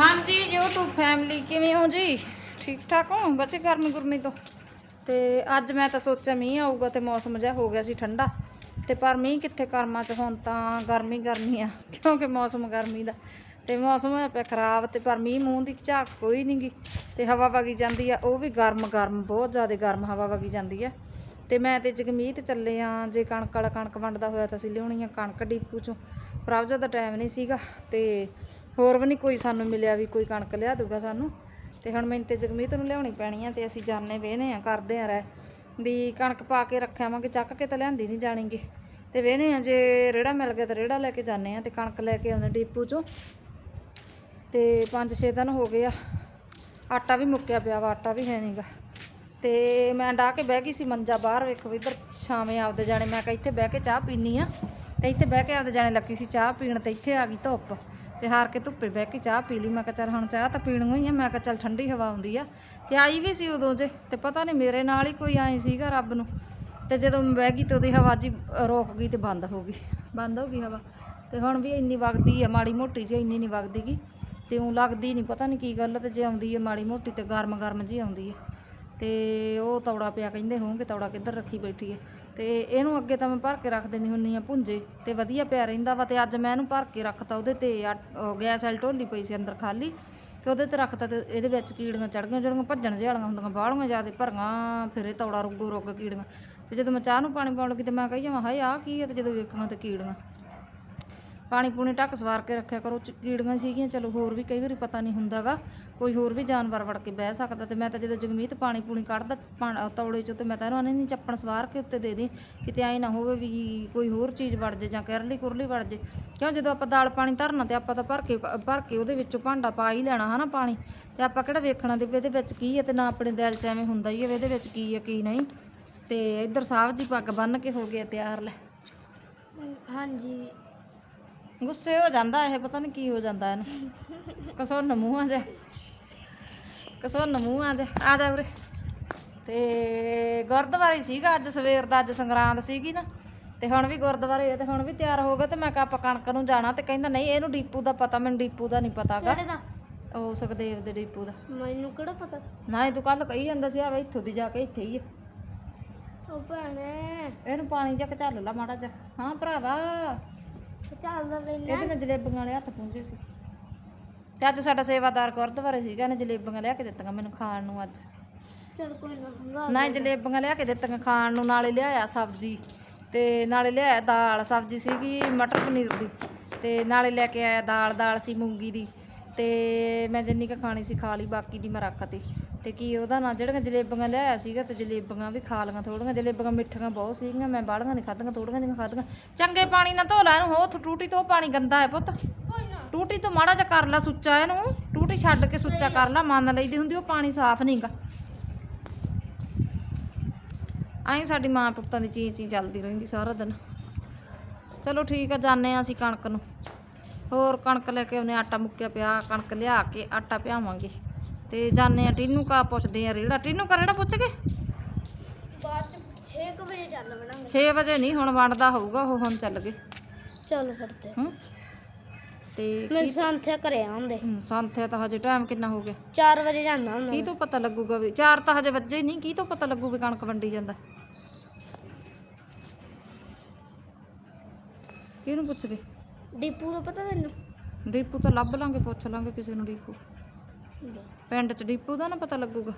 ਹਾਂਜੀ YouTube family ਕਿਵੇਂ ਹੋ ਜੀ? ਠੀਕ ਠਾਕ ਹੋ? ਬੱਚੇ ਗਰਮੀ ਗੁਰਮੀ ਤੋਂ? ਤੇ ਅੱਜ ਮੈਂ ਤਾਂ ਸੋਚਿਆ ਮੀਂਹ ਆਊਗਾ ਤੇ ਮੌਸਮ ਜਿਹਾ ਹੋ ਗਿਆ ਸੀ ਠੰਡਾ। ਤੇ ਪਰ ਮੀਂਹ ਕਿੱਥੇ ਕਰਮਾਂ 'ਚ, ਹੁਣ ਤਾਂ ਗਰਮੀ ਗਰਮੀ ਆ, ਕਿਉਂਕਿ ਮੌਸਮ ਗਰਮੀ ਦਾ। ਤੇ ਮੌਸਮ ਹੋਇਆ ਪਿਆ ਖਰਾਬ ਤੇ ਪਰ ਮੀਂਹ ਮੂੰਹ ਦੀ ਝਾਕ ਕੋਈ ਨਹੀਂਗੀ ਤੇ ਹਵਾ ਵਗੀ ਜਾਂਦੀ ਆ, ਉਹ ਵੀ ਗਰਮ ਗਰਮ, ਬਹੁਤ ਜ਼ਿਆਦਾ ਗਰਮ ਹਵਾ ਵਗੀ ਜਾਂਦੀ ਆ। ਤੇ ਮੈਂ ਤੇ ਜਗਮੀਤ ਚੱਲੇ ਆ, ਜੇ ਕਣਕ ਵਾਲਾ ਕਣਕ ਵੰਡਦਾ ਹੋਇਆ ਤਾਂ ਅਸੀਂ ਲਿਆਉਣੀ ਆ ਕਣਕ ਡੀਪੂ ਚੋਂ। ਪ੍ਰਭਜਾ ਦਾ ਟਾਈਮ ਨਹੀਂ ਸੀਗਾ ਤੇ ਹੋਰ ਵੀ ਨਹੀਂ ਕੋਈ ਸਾਨੂੰ ਮਿਲਿਆ ਵੀ ਕੋਈ ਕਣਕ ਲਿਆ ਦੂਗਾ ਸਾਨੂੰ। ਤੇ ਹੁਣ ਮੈਨੂੰ ਤੇ ਜਗਮੀਤ ਨੂੰ ਲਿਆਉਣੀ ਪੈਣੀ ਆ ਤੇ ਅਸੀਂ ਜਾਣੇ ਵੇਹਨੇ ਆ, ਕਰਦੇ ਆ ਰਹਿ ਵੀ ਕਣਕ ਪਾ ਕੇ ਰੱਖਿਆਵਾਂਗੇ, ਚੱਕ ਕੇ ਤਾਂ ਲਿਆਂਦੀ ਨਹੀਂ ਜਾਣੀਗੀ। ਤੇ ਵੇਹਨੇ ਆ, ਜੇ ਰੇੜਾ ਮਿਲ ਗਿਆ ਤਾਂ ਰੇੜਾ ਲੈ ਕੇ ਜਾਣੇ ਆ ਤੇ ਕਣਕ ਲੈ ਕੇ ਆਉਂਦੇ ਡੀਪੂ ਚੋਂ। ਤੇ 5-6 ਦਿਨ ਹੋ ਗਏ ਆ, ਆਟਾ ਵੀ ਮੁੱਕਿਆ ਪਿਆ ਵਾ, ਆਟਾ ਵੀ ਹੈ ਨਹੀਂਗਾ ਤੇ ਮੈਂ ਡਾਹ ਕੇ ਬਹਿ ਗਈ ਸੀ ਮੰਜਾ ਬਾਹਰ, ਵੇਖੋ ਇੱਧਰ ਛਾਵੇਂ ਆਪਦੇ ਜਾਣੇ, ਮੈਂ ਕਿਹਾ ਇੱਥੇ ਬਹਿ ਕੇ ਚਾਹ ਪੀਨੀ ਆ। ਤੇ ਇੱਥੇ ਬਹਿ ਕੇ ਆਪਦੇ ਜਾਣੇ ਲੱਗੀ ਸੀ ਚਾਹ ਪੀਣ ਤੇ ਇੱਥੇ ਆ ਗਈ ਧੁੱਪ। ਤੇ ਹਾਰ ਕੇ ਧੁੱਪੇ ਬਹਿ ਕੇ ਚਾਹ ਪੀ ਲਈ। ਮੈਂ ਕਿਹਾ ਚੱਲ ਹੁਣ ਚਾਹ ਤਾਂ ਪੀਣੀ ਹੀ ਆ। ਮੈਂ ਕਿਹਾ ਚੱਲ ਠੰਡੀ ਹਵਾ ਆਉਂਦੀ ਆ। ਤੇ ਆਈ ਵੀ ਸੀ ਉਦੋਂ ਜੇ, ਤੇ ਪਤਾ ਨਹੀਂ ਮੇਰੇ ਨਾਲ ਹੀ ਕੋਈ ਆਈ ਸੀਗਾ ਰੱਬ ਨੂੰ। ਤੇ ਜਦੋਂ ਮੈਂ ਬਹਿ ਗਈ ਤੇ ਉਹਦੀ ਹਵਾ ਜੀ ਰੋਕ ਗਈ ਤੇ ਬੰਦ ਹੋ ਗਈ। ਬੰਦ ਹੋ ਗਈ ਹਵਾ। ਤੇ ਹੁਣ ਵੀ ਇੰਨੀ ਵਗਦੀ ਆ, ਮਾੜੀ ਮੋਟੀ ਜਿਹੀ ਇੰਨੀ ਨਹੀਂ ਵਗਦੀਗੀ ਤੇ ਉਹ ਲੱਗਦੀ ਨਹੀਂ, ਪਤਾ ਨਹੀਂ ਕੀ ਗੱਲ ਆ, ਤੇ ਜੇ ਆਉਂਦੀ ਹੈ ਮਾੜੀ ਮੋਟੀ ਤੇ ਗਰਮ ਗਰਮ ਜੀ ਆਉਂਦੀ ਹੈ ਤੇ ਉਹ ਤੌੜਾ ਪਿਆ ਕਹਿੰਦੇ ਹੋਣਗੇ, ਤੌੜਾ ਕਿੱਧਰ ਰੱਖੀ ਬੈਠੀ ਹੈ ਤੇ ਇਹਨੂੰ ਅੱਗੇ ਤਾਂ ਮੈਂ ਭਰ ਕੇ ਰੱਖ ਦਿੰਦੀ ਹੁੰਨੀ ਆ ਭੁੰਜੇ, ਤੇ ਵਧੀਆ ਪਿਆ ਰਹਿੰਦਾ ਵਾ, ਤੇ ਅੱਜ ਮੈਂ ਇਹਨੂੰ ਭਰ ਕੇ ਰੱਖਤਾ, ਉਹਦੇ ਤੇ ਆ- ਉਹ ਗੈਸ ਵਾਲੀ ਢੋਲੀ ਪਈ ਸੀ ਅੰਦਰ ਖਾਲੀ, ਤੇ ਉਹਦੇ ਤੇ ਰੱਖਤਾ ਤੇ ਇਹਦੇ ਵਿੱਚ ਕੀੜੀਆਂ ਚੜ ਗਈਆਂ ਜਿਹੜੀਆਂ ਭੱਜਣ ਜਿਹੇ ਵਾਲੀਆਂ ਹੁੰਦੀਆਂ, ਬਾਹਲੀਆਂ ਜ਼ਿਆਦਾ ਭਰੀਆਂ, ਫਿਰ ਇਹ ਤੌੜਾ ਰੁੱਗੋ ਰੁੱਗ ਕੀੜੀਆਂ। ਤੇ ਜਦੋਂ ਮੈਂ ਚਾਹ ਨੂੰ ਪਾਣੀ ਪਾਉਣ ਲੱਗੀ ਤੇ ਮੈਂ ਕਹੀ ਜਾਵਾਂ ਹਾਏ, ਆਹ ਕੀ ਹੈ ਤੇ ਜਦੋਂ ਵੇਖਾਂ ਤੇ ਕੀੜੀਆਂ। ਪਾਣੀ ਪੂਣੀ ਢੱਕ ਸਵਾਰ ਕੇ ਰੱਖਿਆ ਕਰੋ, ਚ ਕੀੜੀਆਂ ਸੀਗੀਆਂ, ਚਲੋ ਹੋਰ ਵੀ ਕਈ ਵਾਰੀ ਪਤਾ ਨਹੀਂ ਹੁੰਦਾਗਾ, ਕੋਈ ਹੋਰ ਵੀ ਜਾਨਵਰ ਵੜ ਕੇ ਬਹਿ ਸਕਦਾ ਤੇ ਮੈਂ ਤਾਂ ਜਦੋਂ ਜਗਮੀਤ ਪਾਣੀ ਪੂਣੀ ਕੱਢਦਾ ਪਾਣ- ਤੌੜੇ ਚੋਂ, ਤੇ ਮੈਂ ਤਾਂ ਇਹਨੂੰ ਨਹੀਂ ਚੱਪਣ ਸਵਾਰ ਕੇ ਉੱਤੇ ਦੇ ਦੇ, ਕਿਤੇ ਐਂ ਨਾ ਹੋਵੇ ਵੀ ਕੋਈ ਹੋਰ ਚੀਜ਼ ਵੜ ਜੇ ਜਾਂ ਕਰਲੀ ਕੁਰਲੀ ਵੜ ਜੇ। ਕਿਉਂ ਜਦੋਂ ਆਪਾਂ ਦਾਲ ਪਾਣੀ ਧਰਨਾ ਤੇ ਆਪਾਂ ਤਾਂ ਭਰ ਕੇ ਭਰ ਕੇ ਉਹਦੇ ਵਿੱਚੋਂ ਭਾਂਡਾ ਪਾ ਹੀ ਲੈਣਾ ਹਨਾ ਪਾਣੀ, ਤੇ ਆਪਾਂ ਕਿਹੜਾ ਵੇਖਣਾ ਦੇ ਵੀ ਇਹਦੇ ਵਿੱਚ ਕੀ ਹੈ ਤੇ ਨਾ ਆਪਣੇ ਦਿਲ 'ਚ ਐਵੇਂ ਹੁੰਦਾ ਹੀ ਹੈ ਵੀ ਇਹਦੇ ਵਿੱਚ ਕੀ ਹੈ, ਕੀ ਨਹੀਂ। ਤੇ ਇੱਧਰ ਸਾਹਿਬ ਜੀ ਪੱਗ ਬੰਨ ਕੇ ਹੋ ਗਏ ਤਿਆਰ ਲੈ। ਹਾਂਜੀ ਗੁੱਸੇ ਹੋ ਜਾਂਦਾ ਇਹ ਪਤਾ ਨਹੀਂ ਕੀ ਹੋ ਜਾਂਦਾ ਇਹਨੂੰ। ਕਸੋ ਨਮੂ ਆ ਜਾ। ਕਸੋ ਨਮੂ ਆ ਜਾ। ਆ ਜਾ ਉਰੇ ਤੇ ਗੁਰਦੁਆਰੇ ਸੀਗਾ ਅੱਜ ਸਵੇਰ ਦਾ ਅੱਜ ਸੰਗਰਾਂਦ ਸੀਗੀ ਨਾ। ਤੇ ਹੁਣ ਵੀ ਗੁਰਦੁਆਰੇ ਆ ਤੇ ਹੁਣ ਵੀ ਤਿਆਰ ਹੋ ਤੇ ਮੈਂ ਕਿਹਾ ਆਪਾਂ ਕਣਕ ਨੂੰ ਜਾਣਾ ਤੇ ਕਹਿੰਦਾ ਨਹੀਂ ਇਹਨੂੰ ਡੀਪੂ ਦਾ ਪਤਾ ਮੈਨੂੰ ਡੀਪੂ ਦਾ ਨਹੀਂ ਪਤਾਗਾ ਕਿਹੜੇ ਦਾ? ਉਹ ਸੁਖਦੇਵ ਦੇ ਡੀਪੂ ਦਾ। ਮੈਨੂੰ ਕਿਹੜਾ ਪਤਾ? ਨਾ ਇਹ ਤੂੰ ਕੱਲ ਕਹੀ ਜਾਂਦਾ ਸੀ ਆ ਵੇ ਇੱਥੋਂ ਦੀ ਜਾ ਕੇ ਇੱਥੇ ਹੀ ਆ। ਉਹ ਭੈਣੇ। ਇਹਨੂੰ ਪਾਣੀ ਜਾ ਕੇ ਚੱਲ ਲਾ ਮਾੜਾ ਜਾ ਹਾਂ ਭਰਾਵਾ। ਚੱਲਦਾ ਲੈ ਲੈ ਇਹਦੇ ਨਾਲ ਜਲੇਬੀਆਂ ਵਾਲੇ ਹੱਥ ਪੁੰਝੇ ਸੀ। ਤੇ ਅੱਜ ਸਾਡਾ ਸੇਵਾਦਾਰ ਗੁਰਦੁਆਰੇ ਸੀਗਾ ਇਹਨੇ ਜਲੇਬੀਆਂ ਲਿਆ ਕੇ ਦਿੱਤੀਆਂ ਮੈਨੂੰ ਖਾਣ ਨੂੰ ਅੱਜ। ਚਲ ਕੋਈ ਨਾ ਨਾ ਜਲੇਬੀਆਂ ਲਿਆ ਕੇ ਦਿੱਤੀਆਂ ਖਾਣ ਨੂੰ ਨਾਲੇ ਲਿਆਇਆ ਸਬਜ਼ੀ। ਤੇ ਨਾਲੇ ਲਿਆਇਆ ਦਾਲ ਸਬਜ਼ੀ ਸੀਗੀ ਮਟਰ ਪਨੀਰ ਦੀ। ਤੇ ਨਾਲੇ ਲੈ ਕੇ ਆਇਆ ਦਾਲ ਦਾਲ ਸੀ ਮੂੰਗੀ ਦੀ। ਤੇ ਮੈਂ ਜਿੰਨੀ ਕੁ ਖਾਣੀ ਸੀ ਖਾ ਲਈ ਬਾਕੀ ਦੀ ਮੈਂ ਰੱਖਤੀ ਤੇ ਕੀ ਉਹਦਾ ਨਾ ਜਿਹੜੀਆਂ ਜਲੇਬੀਆਂ ਲਿਆਇਆ ਸੀਗਾ ਤੇ ਜਲੇਬੀਆਂ ਵੀ ਖਾ ਲਈਆਂ ਥੋੜੀਆਂ ਜਲੇਬੀਆਂ ਮਿੱਠੀਆਂ ਬਹੁਤ ਸੀਗੀਆਂ ਮੈਂ ਬਾਹਲੀਆਂ ਨਹੀਂ ਖਾਧੀਆਂ ਥੋੜੀਆਂ ਜਿਹੀਆਂ ਖਾਧੀਆਂ। ਚੰਗੇ ਪਾਣੀ ਨਾਲ ਧੋ ਲੈ ਇਹਨੂੰ ਹੋ ਟੂਟੀ ਤੋਂ ਪਾਣੀ ਗੰਦਾ ਹੈ ਪੁੱਤ। ਟੂਟੀ ਤੋਂ ਮਾੜਾ ਜਿਹਾ ਕਰ ਲਾ ਸੁੱਚਾ ਇਹਨੂੰ ਟੂਟੀ ਛੱਡ ਕੇ ਸੁੱਚਾ ਕਰ ਲਾ ਮੰਨ ਲਈਦੀ ਹੁੰਦੀ ਉਹ ਪਾਣੀ ਸਾਫ਼ ਨਹੀਂਗਾ ਐਂ ਸਾਡੀ ਮਾਂ ਪੁੱਤਾਂ ਦੀ ਚੀਜ਼ ਚੀ ਚੱਲਦੀ ਰਹਿੰਦੀ ਸਾਰਾ ਦਿਨ। ਚਲੋ ਠੀਕ ਆ ਜਾਣੇ ਆ ਅਸੀਂ ਕਣਕ ਨੂੰ। ਹੋਰ ਕਣਕ ਲੈ ਕੇ ਉਹਨੇ ਆਟਾ ਮੁੱਕਿਆ ਪਿਆ ਕਣਕ ਲਿਆ ਕੇ ਆਟਾ ਪਿਆਵਾਂਗੇ। ਤੇ ਜਾਣੇ ਆ ਟੀਨੂ ਕਾ ਪੁੱਛਦੇ ਆ ਰੇੜਾ। ਟੀਨੂ ਕਾ ਰੇੜਾ ਪੁੱਛ ਕੇ? ਬਾਅਦ 6 ਵਜੇ ਚੱਲ ਵੜਾਂਗੇ। 6 ਵਜੇ ਨਹੀਂ ਹੁਣ ਵੰਡਦਾ ਹੋਊਗਾ ਉਹ ਹੁਣ ਚੱਲ ਗਏ। ਚੱਲ ਹੂੰ? ਤੇ ਮੈਂ ਸੰਥਿਆ ਘਰੇ ਆਉਂਦੇ ਸੰਥਿਆ ਤਾਂ ਹਜੇ ਟਾਈਮ ਕਿੰਨਾ ਹੋ ਗਿਆ? 4 ਵਜੇ ਜਾਂਦਾ ਹੁੰਦਾ ਕੀ ਤੋਂ ਪਤਾ ਲੱਗੂਗਾ ਵੀ ਚਾਰ ਤਾਂ ਹਜੇ ਵੱਜੇ ਨਹੀਂ ਕੀ ਤੋਂ ਪਤਾ ਲੱਗੂ ਵੀ ਕਣਕ ਵੰਡੀ ਜਾਂਦਾ? ਕਿਹਨੂੰ ਪੁੱਛਵੇ ਦੀਪੂ ਦਾ ਪਤਾ ਤੈਨੂੰ? ਡੀਪੂ ਤਾਂ ਲੱਭ ਲਾਂਗੇ ਪੁੱਛ ਲਾਂਗੇ ਕਿਸੇ ਨੂੰ ਡੀਪੂ ਪਿੰਡ 'ਚ ਡੀਪੂ ਦਾ ਨਾ ਪਤਾ ਲੱਗੂਗਾ।